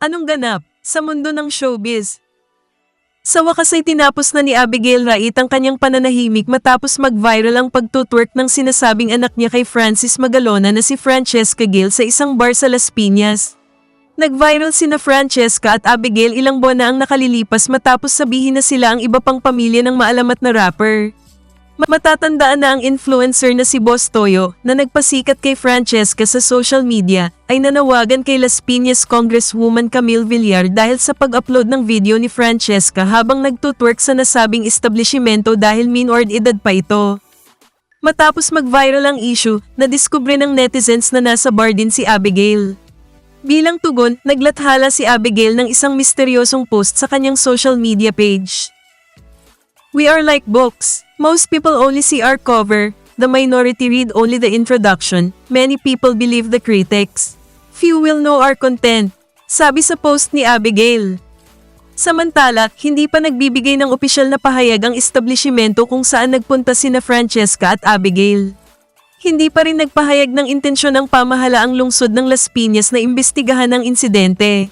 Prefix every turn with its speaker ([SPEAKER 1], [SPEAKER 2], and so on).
[SPEAKER 1] Anong ganap sa mundo ng showbiz? Sa wakas ay tinapos na ni Abigail Rait ang kanyang pananahimik matapos mag-viral ang pagtutwerk ng sinasabing anak niya kay Francis Magalona na si Francesca Gale sa isang bar sa Las Piñas. Nag-viral sina Francesca at Abigail ilang buwan na ang nakalilipas matapos sabihin na sila ang iba pang pamilya ng maalamat na rapper. Ma- Matatandaan na ang influencer na si Boss Toyo na nagpasikat kay Francesca sa social media ay nanawagan kay Las Piñas Congresswoman Camille Villar dahil sa pag-upload ng video ni Francesca habang nagtutwerk sa nasabing establishmento dahil minor edad pa ito. Matapos mag-viral ang issue, nadiskubre ng netizens na nasa bar din si Abigail. Bilang tugon, naglathala si Abigail ng isang misteryosong post sa kanyang social media page. We are like books. Most people only see our cover. The minority read only the introduction. Many people believe the critics. Few will know our content. Sabi sa post ni Abigail. Samantala, hindi pa nagbibigay ng opisyal na pahayag ang establishmento kung saan nagpunta sina Francesca at Abigail. Hindi pa rin nagpahayag ng intensyon ng pamahalaang lungsod ng Las Piñas na imbestigahan ang insidente.